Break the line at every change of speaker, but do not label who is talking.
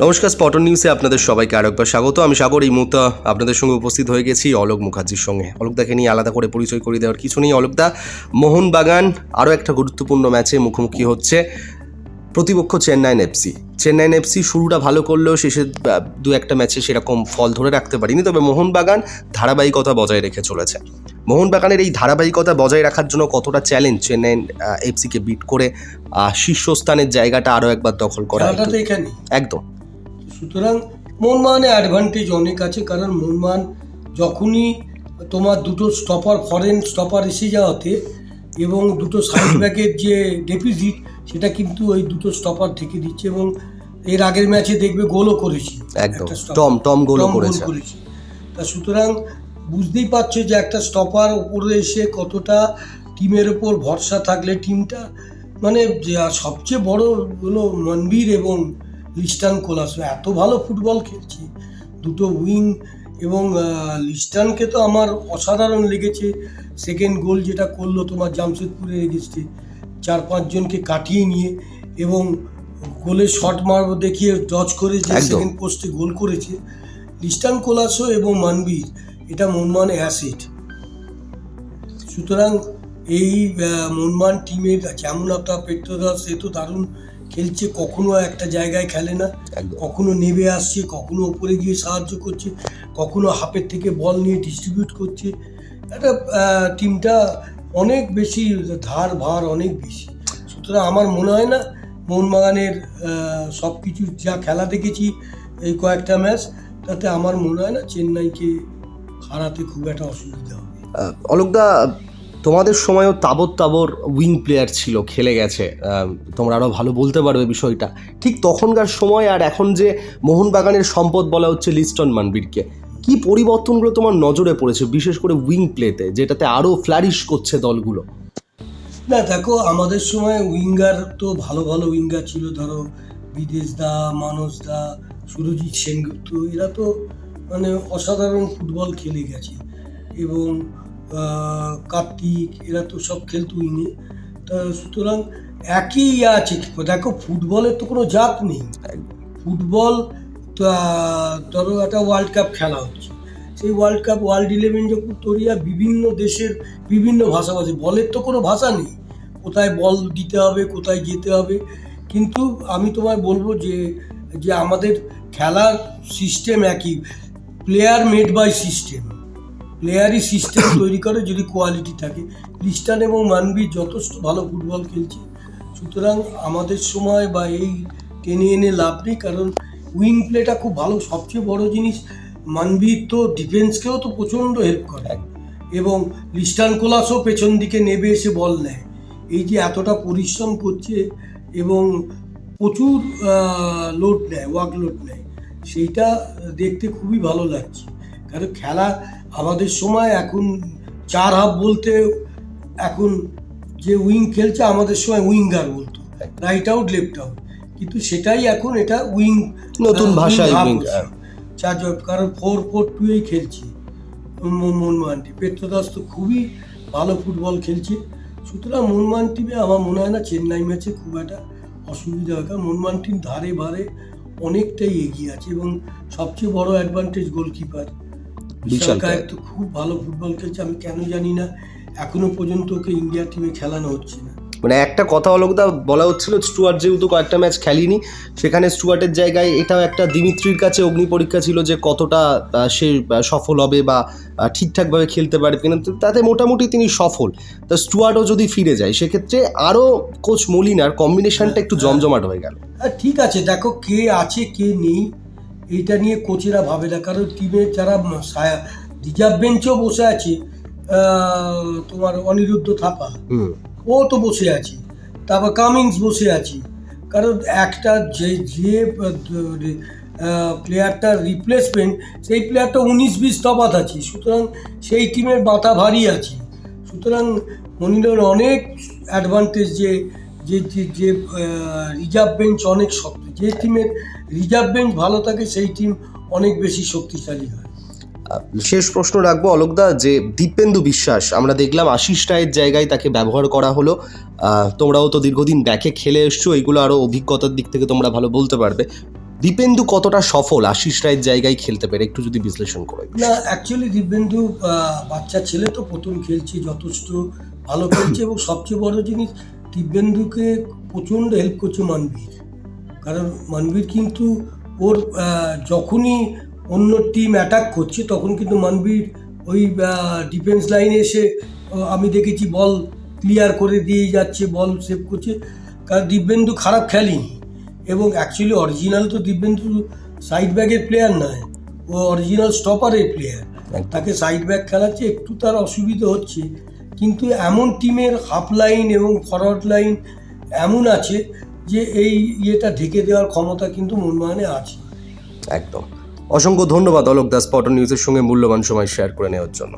নমস্কার স্পটন নিউজে আপনাদের সবাইকে আরেকবার স্বাগত। আমি সাগর এই মুহূর্তে আপনাদের সঙ্গে উপস্থিত হয়ে গেছি অলোক মুখার্জির সঙ্গে। অলোকদাকে নিয়ে আলাদা করে পরিচয় করিয়ে দেওয়ার কিছু নেই। অলোকদা মোহনবাগান আরও একটা গুরুত্বপূর্ণ ম্যাচে মুখোমুখি হচ্ছে প্রতিপক্ষ চেন্নাইন এফসি চেন্নাইন এফসি শুরুটা ভালো করলেও শেষে দু একটা ম্যাচে সেরকম ফল ধরে রাখতে পারিনি। তবে মোহনবাগান ধারাবাহিকতা বজায় রেখে চলেছে। মোহনবাগানের এই ধারাবাহিকতা বজায় রাখার জন্য কতটা চ্যালেঞ্জ চেন্নাইন এফসিকে বিট করে শীর্ষস্থানের জায়গাটা আরও একবার দখল করা একদম।
সুতরাং মনমানে অ্যাডভান্টেজ অনেক আছে কারণ মনমান যখনই তোমার দুটো স্টপার ফরেন স্টপার এসে যাওয়াতে এবং দুটো সাইড ব্যাকের যে ডেপিজিট সেটা কিন্তু ওই দুটো স্টপার থেকে দিচ্ছে এবং এর আগের ম্যাচে দেখবে গোলও করেছি।
একদম। টম টম
গোল
করেছে।
তা সুতরাং বুঝতেই পারছ যে একটা স্টপার উপরে এসে কতটা টিমের ওপর ভরসা থাকলে টিমটা মানে সবচেয়ে বড় হলো মনবীর এবং লিস্টান কোলাসো এত ভালো ফুটবল খেলছে। দুটো উইং এবং লিস্টানকে তো আমার অসাধারণ লেগেছে। সেকেন্ড গোল যেটা করল তোমার জামশেদপুরের এগেস্টে চার পাঁচজনকে কাটিয়ে নিয়ে এবং গোলে শট মারবো দেখিয়ে ডচ করে যে সেকেন্ড পোস্টে গোল করেছে। লিস্টান কোলাসো এবং মানবীর এটা মনমান অ্যাসিড সুতরাং এই মনমান টিমের যেমন আপনার পেট্রোদাস সে তো দারুণ খেলছে কখনো একটা জায়গায় খেলে না। কখনো নেবে আসছে কখনো ওপরে গিয়ে সাহায্য করছে কখনো হাফের থেকে বল নিয়ে ডিস্ট্রিবিউট করছে। একটা টিমটা অনেক বেশি ধার ভার অনেক বেশি। সুতরাং আমার মনে হয় না মোহনবাগানের সব কিছু যা খেলা দেখেছি এই কয়েকটা ম্যাচ তাতে আমার মনে হয় না চেন্নাইকে হারাতে খুব একটা অসুবিধা হবে।
অলোকদা তোমাদের সময়ও তাবর তাবর উইং প্লেয়ার ছিল, খেলে গেছে। তোমরা আরও ভালো বলতে পারবে বিষয়টা। ঠিক তখনকার সময় আর এখন যে মোহনবাগানের সম্পদ বলা হচ্ছে লিস্টন মানবীরকে, কি পরিবর্তনগুলো তোমার নজরে পড়েছে, বিশেষ করে উইং প্লেতে যেটাতে আরও ফ্লারিশ করছে দলগুলো?
না, দেখো, আমাদের সময় উইঙ্গার তো ভালো ভালো উইঙ্গার ছিল, ধরো, বিদেশ দা, মানস দা, সুরজিৎ সেনগুপ্ত, এরা তো মানে অসাধারণ ফুটবল খেলে গেছে। এবং কার্তিক, এরা তো সব খেলতো উইংয়ে তা সুতরাং একই ইয়ে আছে। দেখো, ফুটবলের তো কোনো জাত নেই। ফুটবল ধরো একটা ওয়ার্ল্ড কাপ খেলা হচ্ছে। সেই ওয়ার্ল্ড কাপ ওয়ার্ল্ড ইলেভেন যখন তৈরিয়া বিভিন্ন দেশের বিভিন্ন ভাষাভাষী বলের তো কোনো ভাষা নেই। কোথায় বল দিতে হবে, কোথায় যেতে হবে। কিন্তু আমি তোমায় বলব যে যে আমাদের খেলার সিস্টেম একই। প্লেয়ার মেড বাই সিস্টেম প্লেয়ারই সিস্টেম তৈরি করে যদি কোয়ালিটি থাকে। লিস্টান এবং মানবীর যথেষ্ট ভালো ফুটবল খেলছে। সুতরাং আমাদের সময় বা এই টেনে এনে লাভ নেই, কারণ উইং প্লেটা খুব ভালো। সবচেয়ে বড় জিনিস মানবীর তো ডিফেন্সকেও তো প্রচণ্ড হেল্প করে। এবং লিস্টান কোলাসও পেছন দিকে নেবে এসে বল নেয়। এই যে এতটা পরিশ্রম করছে এবং প্রচুর লোড নেয় ওয়ার্ক লোড নেয়, সেইটা দেখতে খুবই ভালো লাগছে। কারণ খেলা আমাদের সময় এখন চার হাফ বলতে এখন যে উইং খেলছে আমাদের সময় উইঙ্গার বলতো। রাইট আউট লেফট আউট কিন্তু সেটাই এখন এটা উইং
নতুন ভাষায়
half
wing,
হচ্ছে। চার জন কারণ ফোর ফোর টুয়েই খেলছে। মনমানটি পেট্রোদাস তো খুবই ভালো ফুটবল খেলছে। সুতরাং মনমান টিমে আমার মনে হয় না চেন্নাই ম্যাচে খুব একটা অসুবিধা হয় কারণ মনমান টিম ধারে ভারে অনেকটাই এগিয়ে আছে এবং সবচেয়ে বড় অ্যাডভান্টেজ গোলকিপার
বিশাল
কায়েব। তো খুব ভালো ফুটবল খেলছে আমি কেন জানি না। এখনও পর্যন্ত ওকে ইন্ডিয়া টিমে খেলানো হচ্ছে না।
মানে একটা কথা অলোকদা বলা হচ্ছিল স্টুয়ার্ট যেহেতু কয়েকটা ম্যাচ খেলিনি সেখানে স্টুয়ার্টের জায়গায় এটাও একটা দিমিত্রির কাছে অগ্নি পরীক্ষা ছিল যে কতটা সে সফল হবে বা ঠিকঠাকভাবে খেলতে পারবে কিনা। তাতে মোটামুটি তিনি সফল। তা স্টুয়ার্টও যদি ফিরে যায় সেক্ষেত্রে আরও কোচ মলিনার কম্বিনেশনটা একটু জমজমাট হয়ে গেল।
হ্যাঁ ঠিক আছে দেখো কে আছে কে নেই। এইটা নিয়ে কোচেরা ভাবে না। কারণ টিমের যারা রিজার্ভ বেঞ্চেও বসে আছে তোমার অনিরুদ্ধ থাপা। ও তো বসে আছে তারপর কামিংস বসে আছে। কারণ একটা যে যে প্লেয়ারটার রিপ্লেসমেন্ট সেই প্লেয়ারটা উনিশ বিশ তফাত আছে। সুতরাং সেই টিমের মাথা ভারী আছে। সুতরাং মনিরের অনেক অ্যাডভান্টেজ যে যে যে- যে রিজার্ভ বেঞ্চ অনেক শক্ত। যে টিমের রিজার্ভ বেঞ্চ ভালো থাকে সেই টিম অনেক বেশি শক্তিশালী হয়।
শেষ প্রশ্ন রাখব অলোকদা যে দীপেন্দু বিশ্বাস আমরা দেখলাম আশিস রায়ের জায়গায় তাকে ব্যবহার করা হলো। তোমরাও তো দীর্ঘদিন ব্যাকে খেলে এসছো এগুলো আরও অভিজ্ঞতার দিক থেকে তোমরা ভালো বলতে পারবে। দীপেন্দু কতটা সফল আশিস রায়ের জায়গায় খেলতে পেরে? একটু যদি বিশ্লেষণ করে
না অ্যাকচুয়ালি দিব্যেন্দু বাচ্চা ছেলে তো প্রথম খেলছে যথেষ্ট ভালো খেলছে। এবং সবচেয়ে বড় জিনিস দিব্যেন্দুকে প্রচণ্ড হেল্প করছে মানবীর কারণ মানবীর কিন্তু ওর যখনই অন্য টিম অ্যাটাক করছে তখন কিন্তু মানবীর ওই ডিফেন্স লাইনে এসে আমি দেখেছি বল ক্লিয়ার করে দিয়ে যাচ্ছে বল সেভ করছে। কারণ দিব্যেন্দু খারাপ খেলেনি। এবং অ্যাকচুয়ালি অরিজিনাল তো দিব্যেন্দু সাইড ব্যাগের প্লেয়ার নয়। ও অরিজিনাল স্টপারের প্লেয়ার তাকে সাইড ব্যাক খেলাচ্ছে একটু তার অসুবিধা হচ্ছে। কিন্তু এমন টিমের হাফ লাইন এবং ফরওয়ার্ড লাইন এমন আছে যে এই ইয়েটা ঢেকে দেওয়ার ক্ষমতা কিন্তু মনমানে আছে।
একদম। অসংখ্য ধন্যবাদ অলোক দাস পটন নিউজের সঙ্গে মূল্যবান সময় শেয়ার করে নেওয়ার জন্য।